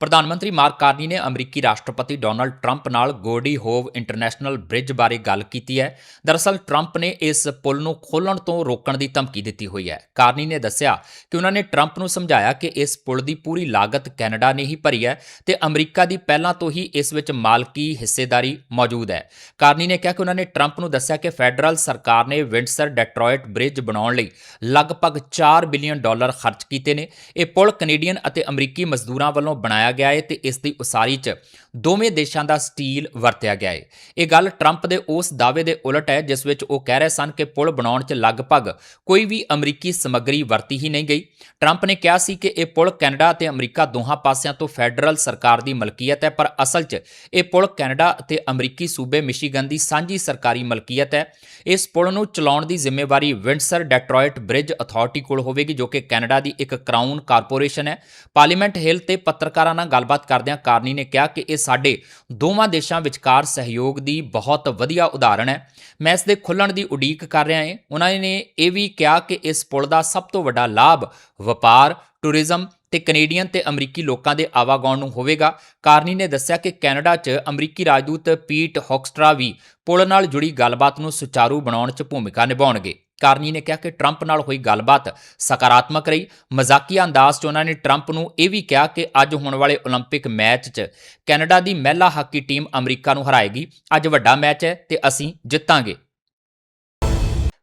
ਪ੍ਰਧਾਨ ਮੰਤਰੀ ਮਾਰਕ ਕਾਰਨੀ ਨੇ ਅਮਰੀਕੀ ਰਾਸ਼ਟਰਪਤੀ ਡੋਨਲਡ ਟਰੰਪ ਨਾਲ ਗੋਡੀ ਹੋਵ ਇੰਟਰਨੈਸ਼ਨਲ ਬ੍ਰਿਜ ਬਾਰੇ ਗੱਲ ਕੀਤੀ ਹੈ। ਦਰਅਸਲ, ਟਰੰਪ ਨੇ ਇਸ ਪੁਲ ਨੂੰ ਖੋਲਣ ਤੋਂ ਰੋਕਣ ਦੀ ਧਮਕੀ ਦਿੱਤੀ ਹੋਈ ਹੈ। ਕਾਰਨੀ ਨੇ ਦੱਸਿਆ ਕਿ ਉਹਨਾਂ ਨੇ ਟਰੰਪ ਨੂੰ ਸਮਝਾਇਆ ਕਿ ਇਸ ਪੁਲ ਦੀ ਪੂਰੀ ਲਾਗਤ ਕੈਨੇਡਾ ਨੇ ਹੀ ਭਰੀ ਹੈ ਤੇ ਅਮਰੀਕਾ ਦੀ ਪਹਿਲਾਂ ਤੋਂ ਹੀ ਇਸ ਵਿੱਚ ਮਾਲਕੀ ਹਿੱਸੇਦਾਰੀ ਮੌਜੂਦ ਹੈ। ਕਾਰਨੀ ਨੇ ਕਿਹਾ ਕਿ ਉਹਨਾਂ ਨੇ ਟਰੰਪ ਨੂੰ ਦੱਸਿਆ ਕਿ ਫੈਡਰਲ ਸਰਕਾਰ ਨੇ ਵਿੰਡਸਰ ਡੈਟਰੋਇਟ ਬ੍ਰਿਜ ਬਣਾਉਣ ਲਈ ਲਗਭਗ 4 ਬਿਲੀਅਨ ਡਾਲਰ ਖਰਚ ਕੀਤੇ ਨੇ। ਇਹ ਪੁਲ ਕੈਨੇਡੀਅਨ ਅਤੇ ਅਮਰੀਕੀ ਮਜ਼ਦੂਰਾਂ ਵੱਲੋਂ ਬਣਾਇਆ ਗਿਆ ਹੈ ਤੇ ਇਸ ਦੀ ਉਸਾਰੀ 'ਚ ਦੋਵੇਂ ਦੇਸ਼ਾਂ ਦਾ ਸਟੀਲ ਵਰਤਿਆ ਗਿਆ ਹੈ ਇਹ ਗੱਲ ਟਰੰਪ ਦੇ ਉਸ ਦਾਅਵੇ ਦੇ ਉਲਟ ਹੈ, ਜਿਸ ਵਿੱਚ ਉਹ ਕਹਿ ਰਹੇ ਸਨ ਕਿ ਪੁਲ ਬਣਾਉਣ 'ਚ ਲਗਭਗ ਕੋਈ ਵੀ ਅਮਰੀਕੀ ਸਮੱਗਰੀ ਵਰਤੀ ਹੀ ਨਹੀਂ ਗਈ। ਟਰੰਪ ਨੇ ਕਿਹਾ ਸੀ ਕਿ ਇਹ ਪੁਲ ਕੈਨੇਡਾ ਅਤੇ ਅਮਰੀਕਾ ਦੋਹਾਂ ਪਾਸਿਆਂ ਤੋਂ ਫੈਡਰਲ ਸਰਕਾਰ ਦੀ ਮਲਕੀਅਤ ਹੈ, ਪਰ ਅਸਲ 'ਚ ਇਹ ਪੁਲ ਕੈਨੇਡਾ ਅਤੇ ਅਮਰੀਕੀ ਸੂਬੇ ਮਿਸ਼ੀਗਨ ਦੀ ਸਾਂਝੀ ਸਰਕਾਰੀ ਮਲਕੀਅਤ ਹੈ। ਇਸ ਪੁਲ ਨੂੰ ਚਲਾਉਣ ਦੀ ਜ਼ਿੰਮੇਵਾਰੀ ਵਿੰਡਸਰ ਡੈਟਰੋਇਟ ਬ੍ਰਿਜ ਅਥਾਰਟੀ ਕੋਲ ਹੋਵੇਗੀ, ਜੋ ਕਿ ਕੈਨੇਡਾ ਦੀ ਇੱਕ ਕਰਾਊਨ ਕਾਰਪੋਰੇਸ਼ਨ ਹੈ। ਪਾਰਲੀਮੈਂਟ ਹਿੱਲ ਤੇ ਪੱਤਰਕਾਰਾਂ ਨਾਲ ਗੱਲਬਾਤ ਕਰਦਿਆਂ ਕਾਰਨੀ ਨੇ ਕਿਹਾ ਕਿ ਇਹ ਸਾਡੇ ਦੋਵਾਂ ਦੇਸ਼ਾਂ ਵਿਚਕਾਰ ਸਹਿਯੋਗ ਦੀ ਬਹੁਤ ਵਧੀਆ ਉਦਾਹਰਣ ਹੈ। ਮੈਂ ਇਸ ਦੇ ਖੁੱਲਣ ਦੀ ਉਡੀਕ ਕਰ ਰਿਹਾ ਹਾਂ। ਉਹਨਾਂ ਨੇ ਇਹ ਵੀ ਕਿਹਾ ਕਿ ਇਸ ਪੁਲ ਦਾ ਸਭ ਤੋਂ ਵੱਡਾ ਲਾਭ ਵਪਾਰ, ਟੂਰਿਜ਼ਮ ਤੇ ਕੈਨੇਡੀਅਨ ਤੇ ਅਮਰੀਕੀ ਲੋਕਾਂ ਦੇ ਆਵਾਗਾਉਣ ਨੂੰ ਹੋਵੇਗਾ। ਕਾਰਨੀ ਨੇ ਦੱਸਿਆ ਕਿ ਕੈਨੇਡਾ 'ਚ ਅਮਰੀਕੀ ਰਾਜਦੂਤ ਪੀਟ ਹੌਕਸਟਰਾ ਵੀ ਪੁਲ ਨਾਲ ਜੁੜੀ ਗੱਲਬਾਤ ਨੂੰ ਸੁਚਾਰੂ ਬਣਾਉਣ 'ਚ ਭੂਮਿਕਾ ਨਿਭਾਉਣਗੇ। ਕਾਰਨੀ ਨੇ ਕਿਹਾ ਕਿ ਟਰੰਪ ਨਾਲ ਹੋਈ ਗੱਲਬਾਤ ਸਕਾਰਾਤਮਕ ਰਹੀ ਮਜ਼ਾਕੀਆ ਅੰਦਾਜ਼ 'ਚ ਉਹਨਾਂ ਨੇ ਟਰੰਪ ਨੂੰ ਇਹ ਵੀ ਕਿਹਾ ਕਿ ਅੱਜ ਹੋਣ ਵਾਲੇ 올림픽 ਮੈਚ 'ਚ ਕੈਨੇਡਾ ਦੀ ਮਹਿਲਾ ਹਾਕੀ ਟੀਮ ਅਮਰੀਕਾ ਨੂੰ ਹਰਾਏਗੀ ਅੱਜ ਵੱਡਾ ਮੈਚ ਹੈ ਤੇ ਅਸੀਂ ਜਿੱਤਾਂਗੇ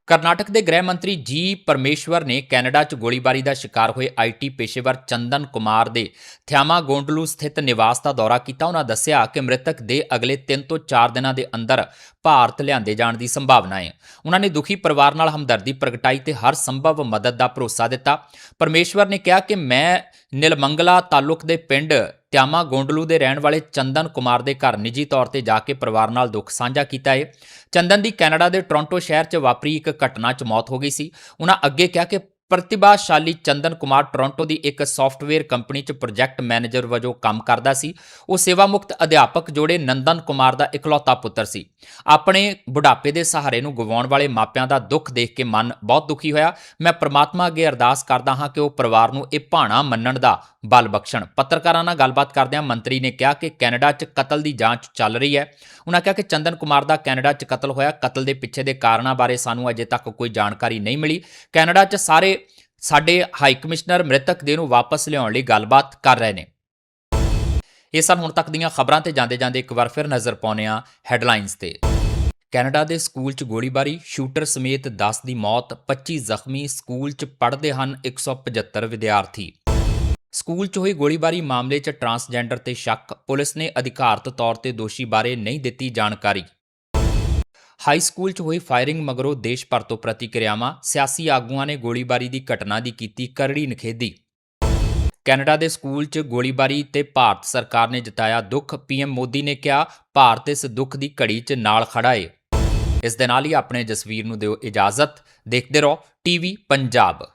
ਕਰਨਾਟਕ ਦੇ ਗ੍ਰਹਿ ਮੰਤਰੀ ਜੀ ਪਰਮੇਸ਼ਵਰ ਨੇ ਕੈਨੇਡਾ 'ਚ ਗੋਲੀਬਾਰੀ ਦਾ ਸ਼ਿਕਾਰ ਹੋਏ ਆਈਟੀ ਪੇਸ਼ੇਵਰ ਚੰਦਨ ਕੁਮਾਰ ਦੇ ਥਿਆਮਾ ਗੋਂਡਲੂ ਸਥਿਤ ਨਿਵਾਸ ਦਾ ਦੌਰਾ ਕੀਤਾ। ਉਹਨਾਂ ਦੱਸਿਆ ਕਿ ਮ੍ਰਿਤਕ ਦੇ ਅਗਲੇ 3 ਤੋਂ 4 ਦਿਨਾਂ ਦੇ ਅੰਦਰ ਭਾਰਤ ਲਿਆਂਦੇ ਜਾਣ ਦੀ ਸੰਭਾਵਨਾ ਹੈ। ਉਹਨਾਂ ਨੇ ਦੁਖੀ ਪਰਿਵਾਰ ਨਾਲ ਹਮਦਰਦੀ ਪ੍ਰਗਟਾਈ ਤੇ ਹਰ ਸੰਭਵ ਮਦਦ ਦਾ ਭਰੋਸਾ ਦਿੱਤਾ। ਪਰਮੇਸ਼ਵਰ ਨੇ ਕਿਹਾ ਕਿ ਮੈਂ ਨਿਲਮੰਗਲਾ ਤਾਲੁਕ ਦੇ ਪਿੰਡ ਤਿਆਮਾ ਗੋਂਡਲੂ ਦੇ ਰਹਿਣ ਵਾਲੇ ਚੰਦਨ ਕੁਮਾਰ ਦੇ ਘਰ ਨਿੱਜੀ ਤੌਰ ਤੇ ਜਾ ਕੇ ਪਰਿਵਾਰ ਨਾਲ ਦੁੱਖ ਸਾਂਝਾ ਕੀਤਾ ਹੈ ਚੰਦਨ ਦੀ ਕੈਨੇਡਾ ਦੇ ਟੋਰਾਂਟੋ ਸ਼ਹਿਰ 'ਚ ਵਾਪਰੀ ਇੱਕ ਘਟਨਾ 'ਚ ਮੌਤ ਹੋ ਗਈ ਸੀ। ਉਹਨਾਂ ਅੱਗੇ ਕਿਹਾ ਕਿ ਪ੍ਰਤਿਭਾਸ਼ਾਲੀ ਚੰਦਨ ਕੁਮਾਰ ਟੋਰਾਂਟੋ ਦੀ ਇੱਕ ਸੌਫਟਵੇਅਰ ਕੰਪਨੀ 'ਚ ਪ੍ਰੋਜੈਕਟ ਮੈਨੇਜਰ ਵਜੋਂ ਕੰਮ ਕਰਦਾ ਸੀ। ਉਹ ਸੇਵਾ ਮੁਕਤ ਅਧਿਆਪਕ ਜੋੜੇ ਨੰਦਨ ਕੁਮਾਰ ਦਾ ਇਕਲੌਤਾ ਪੁੱਤਰ ਸੀ। ਆਪਣੇ ਬੁਢਾਪੇ ਦੇ ਸਹਾਰੇ ਨੂੰ ਗਵਾਉਣ ਵਾਲੇ ਮਾਪਿਆਂ ਦਾ ਦੁੱਖ ਦੇਖ ਕੇ ਮਨ ਬਹੁਤ ਦੁਖੀ ਹੋਇਆ। ਮੈਂ ਪ੍ਰਮਾਤਮਾ ਅੱਗੇ ਅਰਦਾਸ ਕਰਦਾ ਹਾਂ ਕਿ ਉਹ ਪਰਿਵਾਰ ਨੂੰ ਇਹ ਭਾਣਾ ਮੰਨਣ ਦਾ ਬਲ ਬਖਸ਼ਣ। ਪੱਤਰਕਾਰਾਂ ਨਾਲ ਗੱਲਬਾਤ ਕਰਦਿਆਂ ਮੰਤਰੀ ਨੇ ਕਿਹਾ ਕਿ ਕੈਨੇਡਾ 'ਚ ਕਤਲ ਦੀ ਜਾਂਚ ਚੱਲ ਰਹੀ ਹੈ। ਉਹਨਾਂ ਕਿਹਾ ਕਿ ਚੰਦਨ ਕੁਮਾਰ ਦਾ ਕੈਨੇਡਾ 'ਚ ਕਤਲ ਹੋਇਆ। ਕਤਲ ਦੇ ਪਿੱਛੇ ਦੇ ਕਾਰਨਾਂ ਬਾਰੇ ਸਾਨੂੰ ਅਜੇ ਤੱਕ ਕੋਈ ਜਾਣਕਾਰੀ ਨਹੀਂ ਮਿਲੀ। ਕੈਨੇਡਾ 'ਚ ਸਾਰੇ ਸਾਡੇ ਹਾਈ ਕਮਿਸ਼ਨਰ ਮ੍ਰਿਤਕ ਦੇ ਨੂੰ ਵਾਪਸ ਲਿਆਉਣ ਲਈ ਗੱਲਬਾਤ ਕਰ ਰਹੇ ਨੇ। ਇਹ ਸਨ ਹੁਣ ਤੱਕ ਦੀਆਂ ਖਬਰਾਂ ਤੇ ਜਾਂਦੇ ਜਾਂਦੇ ਇੱਕ ਵਾਰ ਫਿਰ ਨਜ਼ਰ ਪਾਉਂਦੇ ਹਾਂ ਹੈਡਲਾਈਨਸ ਤੇ। ਕੈਨੇਡਾ ਦੇ ਸਕੂਲ 'ਚ ਗੋਲੀਬਾਰੀ, ਸ਼ੂਟਰ ਸਮੇਤ 10 ਦੀ ਮੌਤ 25 ਜ਼ਖਮੀ ਸਕੂਲ 'ਚ ਪੜ੍ਹਦੇ ਹਨ 175 ਵਿਦਿਆਰਥੀ। ਸਕੂਲ 'ਚ ਹੋਈ ਗੋਲੀਬਾਰੀ ਮਾਮਲੇ 'ਚ ਟਰਾਂਸਜੈਂਡਰ ਤੇ ਸ਼ੱਕ, ਪੁਲਿਸ ਨੇ ਅਧਿਕਾਰਤ ਤੌਰ ਤੇ ਦੋਸ਼ੀ ਬਾਰੇ ਨਹੀਂ ਦਿੱਤੀ ਜਾਣਕਾਰੀ। ਹਾਈ ਸਕੂਲ 'ਚ ਹੋਈ ਫਾਇਰਿੰਗ ਮਗਰੋਂ ਦੇਸ਼ ਭਰ ਤੋਂ ਪ੍ਰਤੀਕਿਰਿਆਵਾਂ, ਸਿਆਸੀ ਆਗੂਆਂ ਨੇ ਗੋਲੀਬਾਰੀ ਦੀ ਘਟਨਾ ਦੀ ਕੀਤੀ ਕਰੜੀ ਨਿਖੇਧੀ। ਕੈਨੇਡਾ ਦੇ ਸਕੂਲ 'ਚ ਗੋਲੀਬਾਰੀ ਤੇ ਭਾਰਤ ਸਰਕਾਰ ਨੇ ਜਤਾਇਆ ਦੁੱਖ, ਪੀਐਮ ਮੋਦੀ ਨੇ ਕਿਹਾ ਭਾਰਤ ਇਸ ਦੁੱਖ ਦੀ ਘੜੀ 'ਚ ਨਾਲ ਖੜਾ ਏ। ਇਸ ਦੇ ਨਾਲ ਹੀ ਆਪਣੇ ਜਸਵੀਰ ਨੂੰ ਦਿਓ ਇਜਾਜ਼ਤ, ਦੇਖਦੇ ਰਹੋ ਟੀਵੀ ਪੰਜਾਬ।